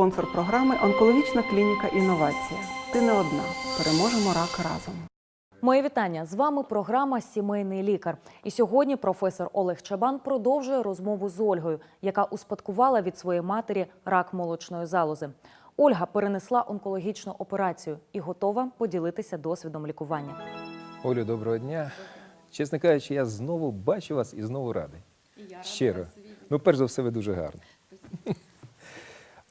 спонсор програми Онкологічна клініка Інновація. Ти не одна. Переможемо рак разом. Мої вітання з вами. Програма Сімейний лікар. І сьогодні професор Олег Чабан продовжує розмову з Ольгою, яка успадкувала від своєї матері рак молочної залози. Ольга перенесла онкологічну операцію і готова поділитися досвідом лікування. Олю, доброго дня. Чесно кажучи, я знову бачу вас і знову радий. Щиро. Ну, перш за все, ви дуже гарні.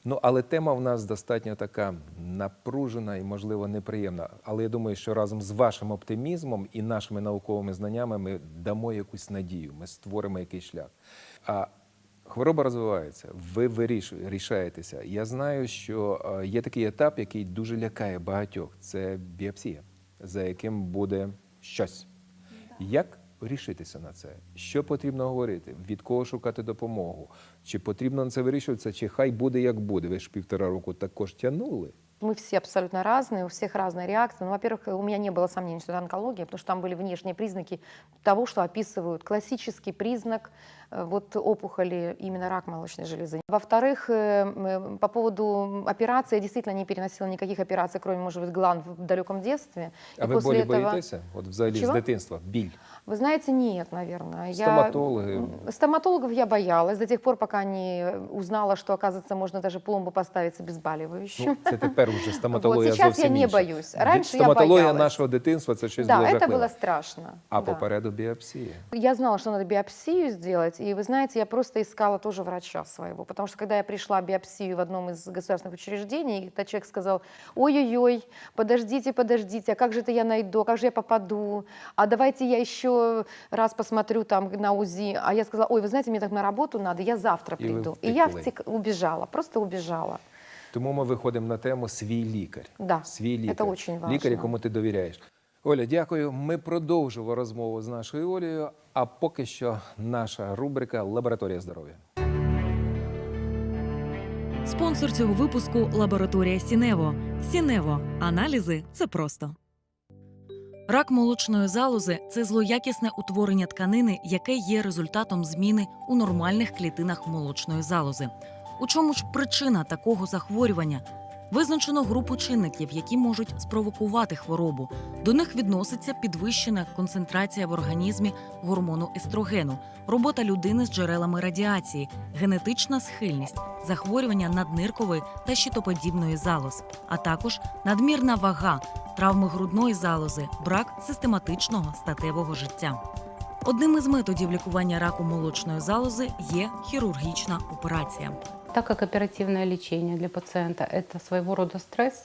Ну, але тема в нас достатньо така напружена і, можливо, неприємна. Але я думаю, що разом з вашим оптимізмом і нашими науковими знаннями ми дамо якусь надію, ми створимо якийсь шлях. А хвороба розвивається, ви вирішуєте, рішаєтеся. Я знаю, що е, є такий етап, який дуже лякає багатьох. Це біопсія, за яким буде щось. Як рішитися на це? Що потрібно говорити? Від кого шукати допомогу? Чи потрібно на це вирішуватися, чи хай буде як буде? Ви ж півтора року також тягнули. Мы все абсолютно разные, у всех разные реакции. Ну, во-первых, у меня не было сомнений, что это онкология, потому что там были внешние признаки того, что описывают классический признак э, вот опухоли, именно рак молочной железы. Во-вторых, э, м, по поводу операции, я действительно не переносила никаких операций, кроме, может быть, гланд в далеком детстве. А И ви после болі этого- боїтеся? От взагалі Чого? з дитинства. Біль. Вы знаете, нет, наверное. Стоматологи. Я... Стоматологов я боялась до тех пор, пока не узнала, что, оказывается, можно даже пломбу поставить с обезболивающим. Ну, це тепер вже стоматологія Вот, сейчас зовсім я не інша. боюсь. Раньше я Стоматологія боялась. нашого дитинства це щось да, було это жахливе. было страшно. А да. попереду біопсія. Я знала, что надо биопсию сделать, и вы знаете, я просто искала тоже врача своего, потому что когда я пришла биопсию в одном из государственных учреждений, этот человек сказал, ой-ой-ой, подождите, подождите, а как же это я найду, а как же я попаду, а давайте я еще раз посмотрю там на УЗИ, а я сказала, ой, вы знаете, мне так на работу надо, я завтра И вы приду. И я втекли. втек- убежала, просто убежала. Тому ми виходимо на тему свій лікар. Да, Свій лікар. це очень важно. Лікар, якому ти довіряєш. Оля, дякую. Ми продовжимо розмову з нашою Олею. А поки що наша рубрика Лабораторія здоров'я. Спонсор цього випуску лабораторія Сінево. Сінево. Аналізи це просто. Рак молочної залози це злоякісне утворення тканини, яке є результатом зміни у нормальних клітинах молочної залози. У чому ж причина такого захворювання? Визначено групу чинників, які можуть спровокувати хворобу. До них відноситься підвищена концентрація в організмі гормону естрогену, робота людини з джерелами радіації, генетична схильність, захворювання надниркової та щитоподібної залоз, а також надмірна вага, травми грудної залози, брак систематичного статевого життя. Одним із методів лікування раку молочної залози є хірургічна операція. Так как оперативное лечение для пациента – это своего рода стресс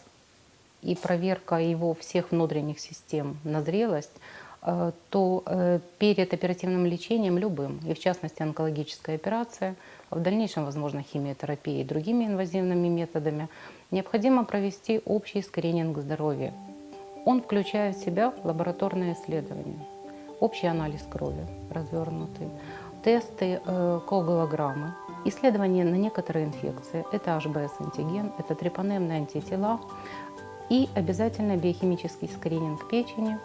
и проверка его всех внутренних систем на зрелость, э, то э, перед оперативным лечением любым, и в частности онкологическая операция, в дальнейшем, возможно, химиотерапия и другими инвазивными методами, необходимо провести общий скрининг здоровья. Он включает в себя лабораторные исследования, общий анализ крови развернутый, тесты э, коагулограммы, исследования на некоторые инфекции. Это HBS-антиген, это трипанемные антитела и обязательно биохимический скрининг печени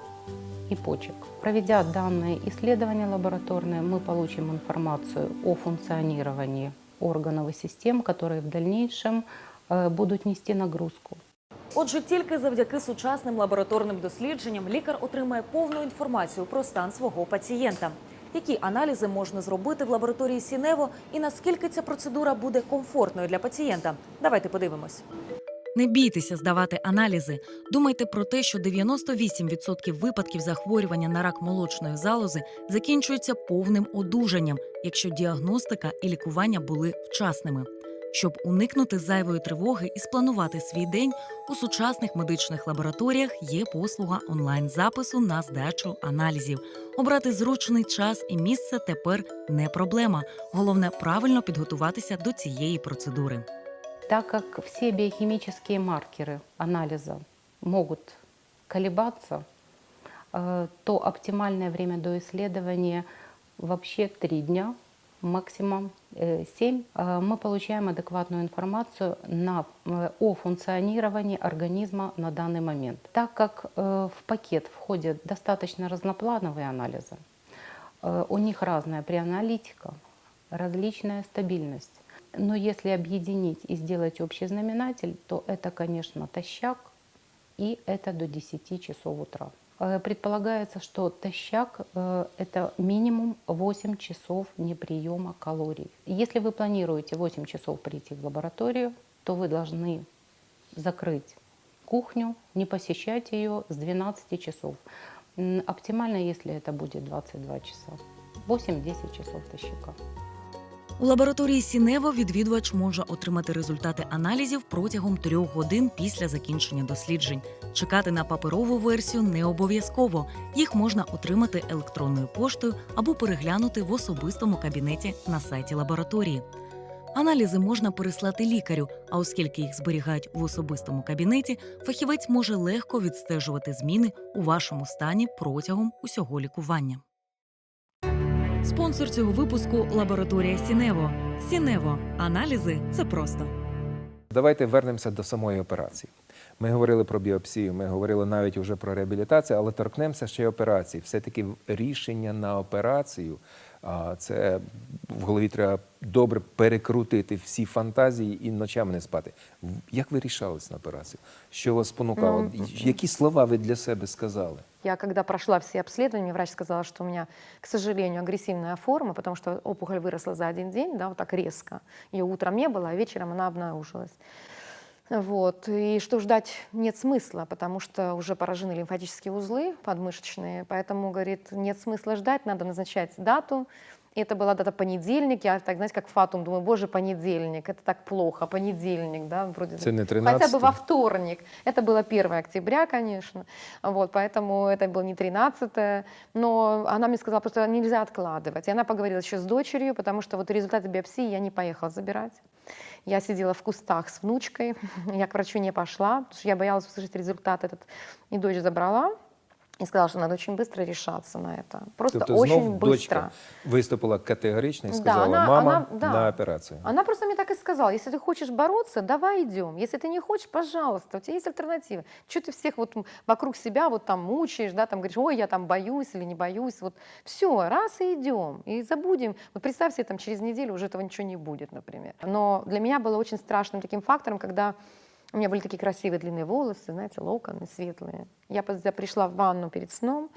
и почек. Проведя данные исследования лабораторные, мы получим информацию о функционировании органов и систем, которые в дальнейшем э, будут нести нагрузку Отже, тільки завдяки сучасним лабораторним дослідженням лікар отримає повну інформацію про стан свого пацієнта. Які аналізи можна зробити в лабораторії Сінево і наскільки ця процедура буде комфортною для пацієнта? Давайте подивимось. Не бійтеся здавати аналізи. Думайте про те, що 98% випадків захворювання на рак молочної залози закінчуються повним одужанням, якщо діагностика і лікування були вчасними. Щоб уникнути зайвої тривоги і спланувати свій день, у сучасних медичних лабораторіях є послуга онлайн-запису на здачу аналізів. Обрати зручний час і місце тепер не проблема. Головне правильно підготуватися до цієї процедури. Так как все биохимические маркеры анализа могут колебаться, э, то оптимальное время до исследования вообще 3 дня, максимум 7. Мы получаем адекватную информацию на, э, о функционировании организма на данный момент. Так как э, в пакет входят достаточно разноплановые анализы, э, у них разная преаналитика, различная стабильность, Но если объединить и сделать общий знаменатель, то это, конечно, тощак, и это до 10 часов утра. Э, Предполагается, что тощак э, – это минимум 8 часов неприема калорий. Если вы планируете 8 часов прийти в лабораторию, то вы должны закрыть кухню, не посещать ее с 12 часов. М, Оптимально, если это будет 22 часа. 8-10 часов тощака. У лабораторії Сінево відвідувач може отримати результати аналізів протягом трьох годин після закінчення досліджень. Чекати на паперову версію не обов'язково. Їх можна отримати електронною поштою або переглянути в особистому кабінеті на сайті лабораторії. Аналізи можна переслати лікарю, а оскільки їх зберігають в особистому кабінеті, фахівець може легко відстежувати зміни у вашому стані протягом усього лікування. Спонсор цього випуску лабораторія Сінево. Сінево. Аналізи це просто. Давайте вернемося до самої операції. Ми говорили про біопсію, ми говорили навіть вже про реабілітацію, але торкнемося ще й операції. Все-таки рішення на операцію це в голові треба добре перекрутити всі фантазії і ночами не спати. Як ви рішались на операцію? Що вас спонукало? Ну, Які слова ви для себе сказали? Я когда прошла все обследования, врач сказала, что у меня, к сожалению, агрессивная форма, потому что опухоль выросла за один день, да, вот так резко. Ее утром не было, а вечером она обнаружилась. Вот. И что ждать нет смысла, потому что уже поражены лимфатические узлы подмышечные, поэтому, говорит, нет смысла ждать, надо назначать дату. И это была дата понедельник, я так, знаете, как фатум, думаю, боже, понедельник, это так плохо, понедельник, да, вроде Це не Хотя 13 бы во вторник. Это было 1 октября, конечно. Вот, поэтому это было не 13 Но она мне сказала, просто нельзя откладывать. И она поговорила еще с дочерью, потому что вот результаты биопсии я не поехала забирать. Я сидела в кустах с внучкой. Я к врачу не пошла, потому что я боялась услышать результат этот. И дочь забрала. И сказала, что надо очень быстро решаться на это. Просто Тобто очень знов быстро. дочка виступила категорично Да, сказала: вона- мама вона- да. на операцію. Она просто мне так и сказала, если ты хочешь бороться, давай идем. Если ты не хочешь, пожалуйста, у тебя есть альтернатива. Чего ты всех вот вокруг себя вот там мучаешь, да, там говоришь, ой, я там боюсь или не боюсь. Вот все, раз и идем, и забудем. Вот представь себе, там через неделю уже этого ничего не будет, например. Но для меня было очень страшным таким фактором, когда у меня были такие красивые длинные волосы, знаете, локоны светлые. Я пришла в ванну перед сном,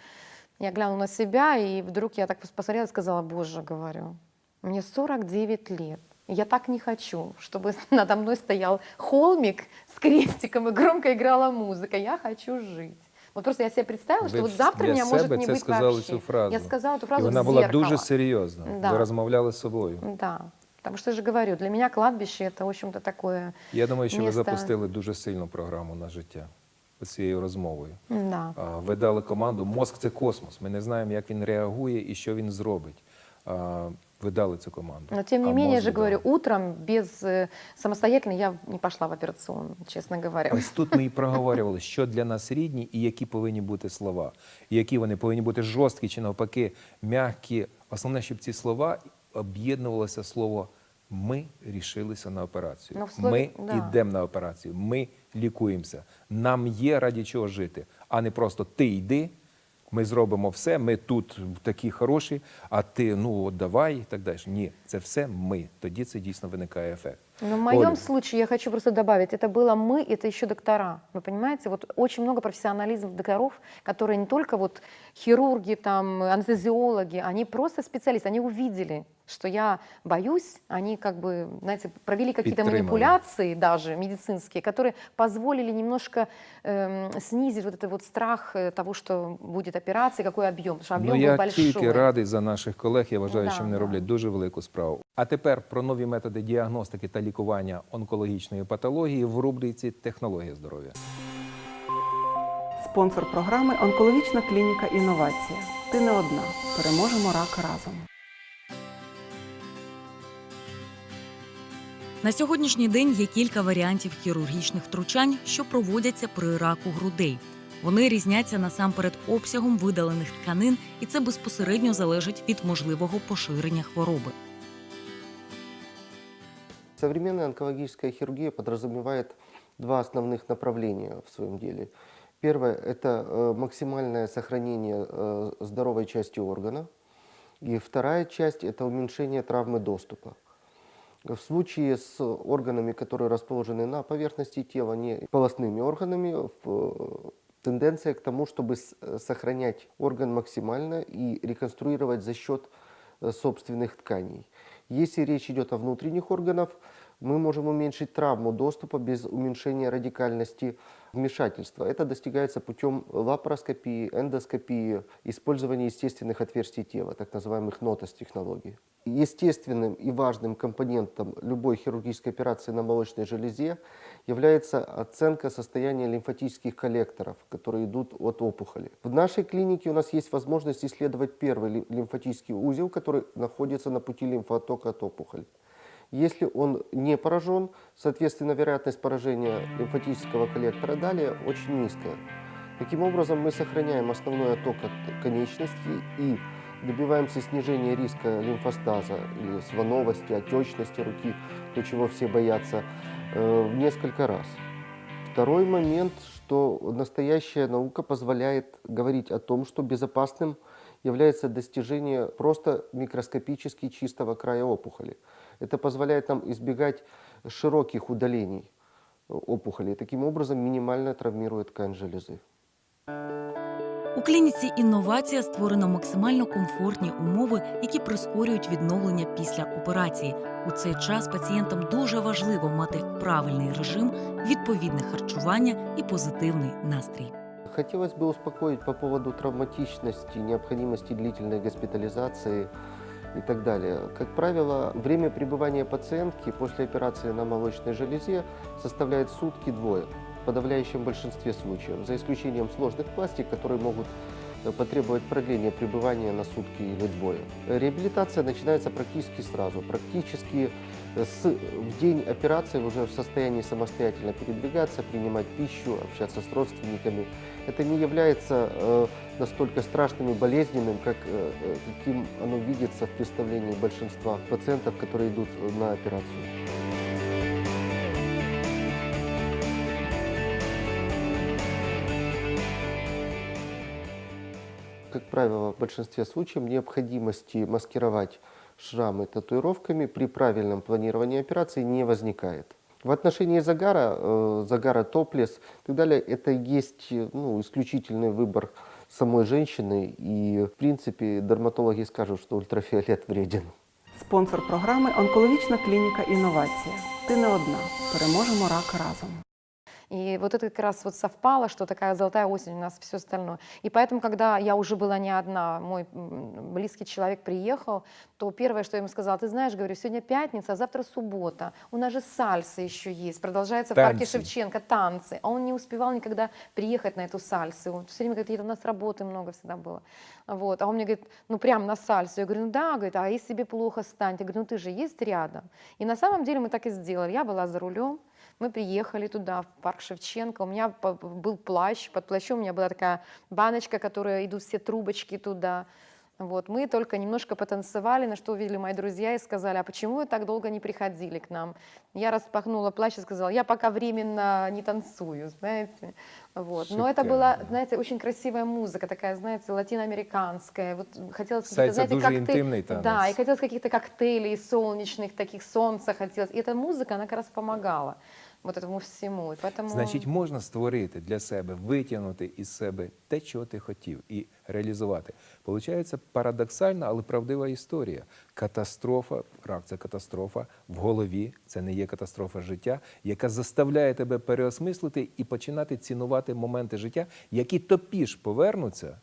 я глянула на себя, и вдруг я так пос- посмотрела и сказала, боже, говорю, мне 49 лет. Я так не хочу, чтобы надо мной стоял холмик с крестиком и громко играла музыка. Я хочу жить. Вот просто я себе представила, что Ви вот завтра меня может не быть сказали вообще. цю фразу. Я сказала І фразу вона в була зеркало. дуже серйозна. Да. Ви розмовляли з собою. Да, потому что я же говорю, для меня кладбище это, в общем-то, такое, Я думаю, що ви запустили дуже сильну програму на життя цією розмовою. да. Ви дали команду Мозк це космос. Ми не знаємо, як він реагує і що він зробить. Ви дали цю команду. Но тем не А менее, я же дали. говорю, утром без э, самостоятельно я не пошла в операционную, честно говоря. Ось тут ми і проговорювали, що для нас рідні і які повинні бути слова. І які вони повинні бути жорсткі чи навпаки м'які. Основне, щоб ці слова об'єднувалося слово ми рішилися на операцію. Ну, в слові- ми да. йдемо на операцію, ми лікуємося. Нам є раді чого жити, а не просто ти йди. Ми зробимо все, ми тут такі хороші, а ти ну от давай і так далі. Ні, це все ми. Тоді це дійсно виникає ефект. Но в моем Оля. случае я хочу просто добавить, это было мы, это еще доктора. Вы понимаете, вот очень много профессионализм докторов, которые не только вот хирурги, там, анестезиологи, они просто специалисты, они увидели, что я боюсь, они как бы, знаете, провели какие-то Підтримали. манипуляции даже медицинские, которые позволили немножко эм, снизить вот этот вот страх э, того, что будет операция, какой объем, потому что объем Ну, был я большой. тільки радий за наших колег. Я вважаю, Да, що вони да. роблять дуже велику справу. А тепер про нові методи діагностики та лікування онкологічної патології в рубриці Технологія здоров'я. Спонсор програми Онкологічна клініка Інновація. Ти не одна. Переможемо рак разом. На сьогоднішній день є кілька варіантів хірургічних втручань, що проводяться при раку грудей. Вони різняться насамперед обсягом видалених тканин, і це безпосередньо залежить від можливого поширення хвороби. Современная онкологическая хирургия подразумевает два основных направления в своем деле. Первое – это э, максимальное сохранение э, здоровой части органа. И вторая часть – это уменьшение травмы доступа. В случае с органами, которые расположены на поверхности тела, не полостными органами, э, тенденция к тому, чтобы э, сохранять орган максимально и реконструировать за счет э, собственных тканей. Если речь идет о внутренних органах, мы можем уменьшить травму доступа без уменьшения радикальности вмешательства. Это достигается путем лапароскопии, эндоскопии, использования естественных отверстий тела, так называемых нотос-технологий. Естественным и важным компонентом любой хирургической операции на молочной железе является оценка состояния лимфатических коллекторов, которые идут от опухоли. В нашей клинике у нас есть возможность исследовать первый ли- лимфатический узел, который находится на пути лимфотока от опухоли. Если он не поражен, соответственно, вероятность поражения лимфатического коллектора далее очень низкая. Таким образом, мы сохраняем основной отток от конечностей и добиваемся снижения риска лимфостаза или свановости, отечности руки, то, чего все боятся, э, в несколько раз. Второй момент, что настоящая наука позволяет говорить о том, что безопасным является достижение просто микроскопически чистого края опухоли. Это позволяет нам избегать широких удалений опухоли. Таким образом, минимально травмирует ткань железы. У клініці інновація створено максимально комфортні умови, які прискорюють відновлення після операції. У цей час пацієнтам дуже важливо мати правильний режим, відповідне харчування і позитивний настрій. Хотелось бы успокоить по поводу травматичности, необходимости длительной госпитализации и так далее. Как правило, время пребывания пациентки после операции на молочной железе составляет сутки-двое в подавляющем большинстве случаев, за исключением сложных пластик, которые могут э, потребовать продления пребывания на сутки или двое. Реабилитация начинается практически сразу, практически э, с, в день операции уже в состоянии самостоятельно передвигаться, принимать пищу, общаться с родственниками. Это не является э, настолько страшным и болезненным, как, э, э, каким оно видится в представлении большинства пациентов, которые идут э, на операцию. Как правило, в большинстве случаев необходимости маскировать шрамы татуировками при правильном планировании операции не возникает. В отношении загара, э, загара топлес и так далее, это есть э, ну, исключительный выбор самой женщины. И, в принципе, дерматологи скажут, что ультрафиолет вреден. Спонсор програми онкологічна клініка інновація. Ти не одна. Переможемо рак разом. И вот это как раз вот совпало, что такая золотая осень у нас все остальное. И поэтому, когда я уже была не одна, мой близкий человек приехал, то первое, что я ему сказала, ты знаешь, говорю, сегодня пятница, а завтра суббота, у нас же сальса еще есть, продолжается в парке Танцы. Шевченко, танцы. А он не успевал никогда приехать на эту сальсу. Он все время говорит, «Ира, у нас работы много всегда было. Вот. А он мне говорит, ну прям на сальсу. Я говорю, ну да, говорит, а если тебе плохо станет? Я говорю, ну ты же есть рядом. И на самом деле мы так и сделали. Я была за рулем, мы приехали туда, в парк Шевченко. У меня по- был плащ, под плащом у меня была такая баночка, которая идут все трубочки туда. Вот. Мы только немножко потанцевали, на что увидели мои друзья и сказали, а почему вы так долго не приходили к нам? Я распахнула плащ и сказала, я пока временно не танцую, знаете. Вот. Но это была, Шикарно. знаете, очень красивая музыка, такая, знаете, латиноамериканская. Вот хотелось какие-то, Сальса знаете, дуже коктейль- інтимний танець. Да, и хотелось каких-то коктейлей солнечных, таких солнца хотелось. И эта музыка, она как раз помогала вот этому всему. И поэтому... Значить, можна створити для себе, витягнути із себе те, чого ти хотів, і реалізувати. Получається парадоксальна, але правдива історія. Катастрофа, рак це катастрофа в голові, це не є катастрофа життя, яка заставляє тебе переосмислити і починати цінувати моменти життя, які топіш повернуться.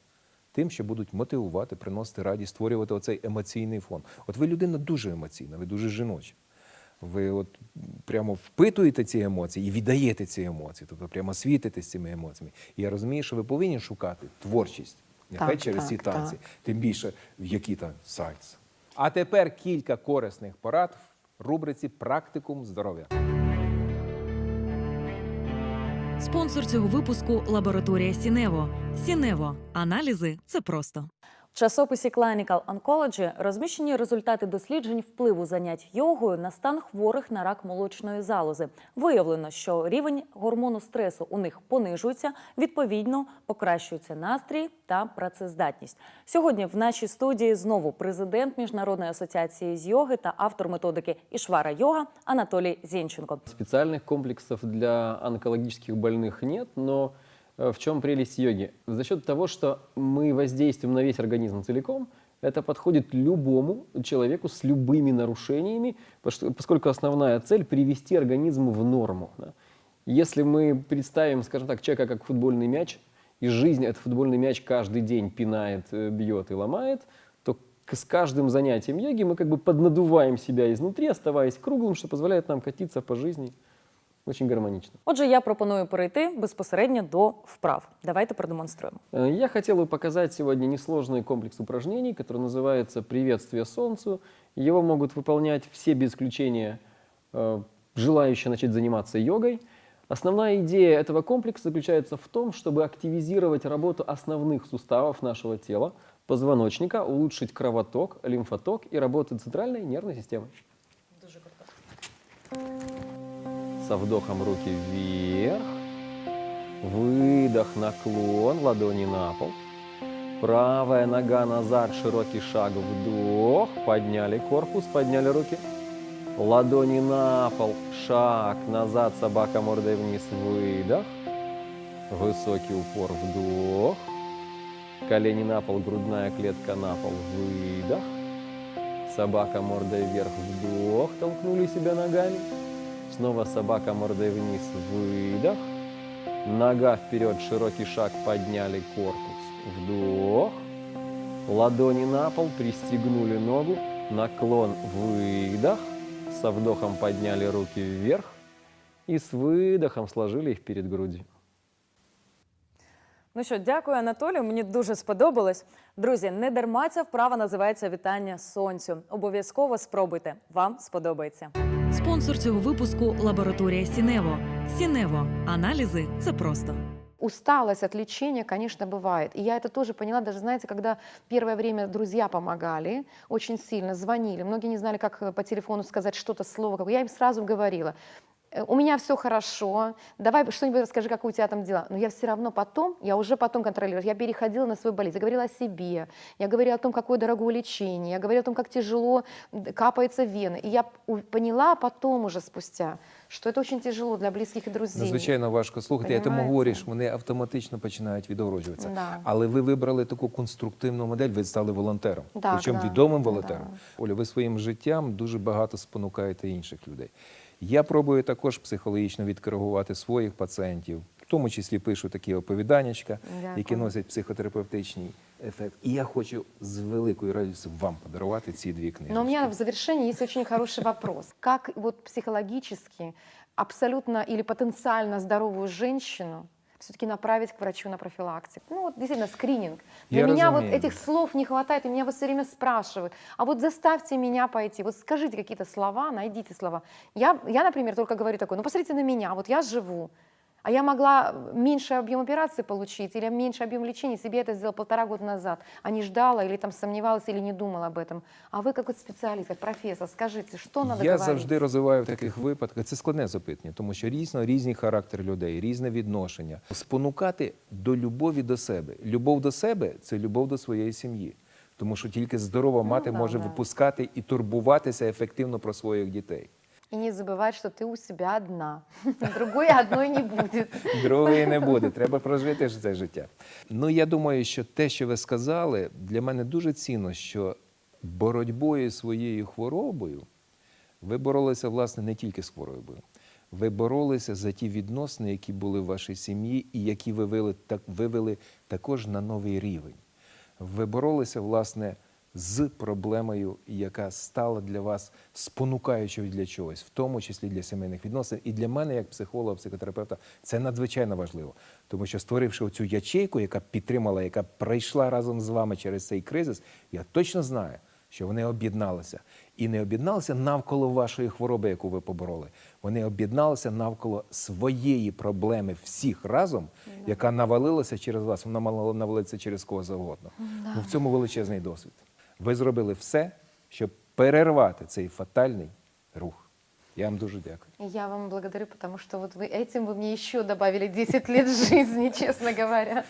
Тим, що будуть мотивувати, приносити радість, створювати оцей емоційний фон. От ви людина дуже емоційна, ви дуже жіноча. Ви от прямо впитуєте ці емоції і віддаєте ці емоції, тобто прямо світитесь цими емоціями. І я розумію, що ви повинні шукати творчість, нехай Так, через так, ці танці, так. тим більше в які там сальс. А тепер кілька корисних порад в рубриці Практикум здоров'я. Спонсор цього випуску лабораторія Сінево. Сінево. Аналізи це просто часописі Clinical Oncology розміщені результати досліджень впливу занять йогою на стан хворих на рак молочної залози. Виявлено, що рівень гормону стресу у них понижується, відповідно покращується настрій та працездатність. Сьогодні в нашій студії знову президент Міжнародної асоціації з йоги та автор методики Ішвара Йога Анатолій Зінченко. Специальных комплексов для онкологических больных нет, но э, в чем прелесть йоги? За счет того, что мы воздействуем на весь организм целиком, это подходит любому человеку с любыми нарушениями, поскольку основная цель – привести организм в норму. Если мы представим, скажем так, человека как футбольный мяч, и жизнь этот футбольный мяч каждый день пинает, э, бьет и ломает, то с каждым занятием йоги мы как бы поднадуваем себя изнутри, оставаясь круглым, что позволяет нам катиться по жизни очень гармонично. Отже, я пропоную перейти безпосередньо до вправ. Давайте продемонструємо. Э, Я хотел бы показать сегодня несложный комплекс упражнений, который называется «Приветствие Солнцу». Его могут выполнять все без исключения э, желающие начать заниматься йогой. Основная идея этого комплекса заключается в том, чтобы активизировать работу основных суставов нашего тела, позвоночника, улучшить кровоток, лимфоток и работу центральной нервной системы. Со вдохом руки вверх. Выдох, наклон, ладони на пол. Правая нога назад, широкий шаг, вдох. Подняли корпус, подняли руки. Ладони на пол, шаг назад, собака мордой вниз, выдох. Высокий упор, вдох. Колени на пол, грудная клетка на пол, выдох. Собака мордой вверх, вдох, толкнули себя ногами. Снова собака мордой вниз, выдох. Нога вперед, широкий шаг, подняли корпус. Вдох. Ладони на пол, пристегнули ногу. Наклон, выдох. Со вдохом подняли руки вверх. И с выдохом сложили их перед грудью. Ну що, дякую, Анатолію. Мені дуже сподобалось. Друзі, не дарма ця вправа називається Вітання сонцю. Обов'язково спробуйте. Вам сподобається. Спонсор цього випуску лабораторія Сінево. Сінево. Аналізи це просто. Усталость от лечения, конечно, бывает. И я это тоже поняла, даже, знаете, когда первое время друзья помогали, очень сильно звонили, многие не знали, как э, по телефону сказать что-то, слово, какое. я им сразу говорила, «Э, у меня все хорошо, давай что-нибудь расскажи, как у тебя там дела. Но я все равно потом, я уже потом контролировала, я переходила на свою болезнь, я говорила о себе, я говорила о том, какое дорогое лечение, я говорила о том, как тяжело капается вена. И я поняла потом уже спустя, что це дуже тяжело для близьких і друзів. Надзвичайно важко слухати. Я тому говорю, що вони автоматично починають відгороджуватися. Да. Але ви вибрали таку конструктивну модель, ви стали волонтером. Так, Причому да. відомим волонтером. Оля, ви своїм життям дуже багато спонукаєте інших людей. Я пробую також психологічно відкоригувати своїх пацієнтів, тому числі пишу такі оповіданнячка, Дякую. які носять психотерапевтичний ефект. І я хочу з великою радістю вам подарувати ці дві книги. Но у меня в завершении есть очень хороший вопрос. Как вот психологически абсолютно или потенциально здоровую женщину все-таки направить к врачу на профилактику? Ну вот действительно скрининг. Для Я меня вот разумею. этих слов не хватает, и меня вот все время спрашивают, а вот заставьте меня пойти, вот скажите какие-то слова, найдите слова. Я, я, например, только говорю такое, ну посмотрите на меня, вот я живу, а я могла меньший объем операции получить или меньший объем лечения, если бы я это сделала полтора года назад, а не ждала или там сомневалась или не думала об этом. А вы как вот специалист, как профессор, скажите, что надо Я говорить? завжди розвиваю в таких випадках. Це складне запитання, тому що різно різні характери людей, різне відношення. Спонукати до любові до себе. Любов до себе це любов до своєї сім'ї. Тому що тільки здорова мати да, може да. випускати і турбуватися ефективно про своїх дітей. И не забывать, что ты у себя одна. Другой одной не будет. Другої не буде. Треба прожити це життя. Ну я думаю, що те, що ви сказали, для мене дуже цінно, що боротьбою своєю хворобою ви боролися власне не тільки з хворобою. Ви боролися за ті відносини, які були в вашій сім'ї, і які ви вивели, так, вивели також на новий рівень. Ви боролися, власне, з проблемою, яка стала для вас спонукаючою для чогось, в тому числі для сімейних відносин. І для мене, як психолога, психотерапевта, це надзвичайно важливо. Тому що створивши оцю ячейку, яка підтримала, яка пройшла разом з вами через цей кризис, я точно знаю, що вони об'єдналися. І не об'єдналися навколо вашої хвороби, яку ви побороли. Вони об'єдналися навколо своєї проблеми всіх разом, яка навалилася через вас. Вона мала навалитися через кого завгодно. Ну, в цьому величезний досвід. Ви зробили все, щоб перервати цей фатальний рух. Я вам дуже дякую. И Я вам благодарю, потому что вот вы этим вы мне еще добавили 10 лет жизни, честно говоря.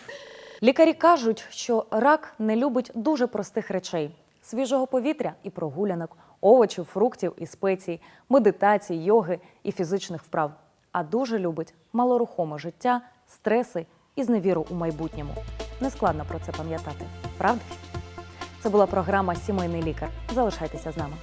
Лікарі кажуть, що рак не любить дуже простих речей: свіжого повітря і прогулянок, овочів, фруктів і спецій, медитацій, йоги і фізичних вправ. А дуже любить малорухоме життя, стреси і зневіру у майбутньому. Нескладно про це пам'ятати, правда? ж? Це була програма Сімейний лікар. Залишайтеся з нами.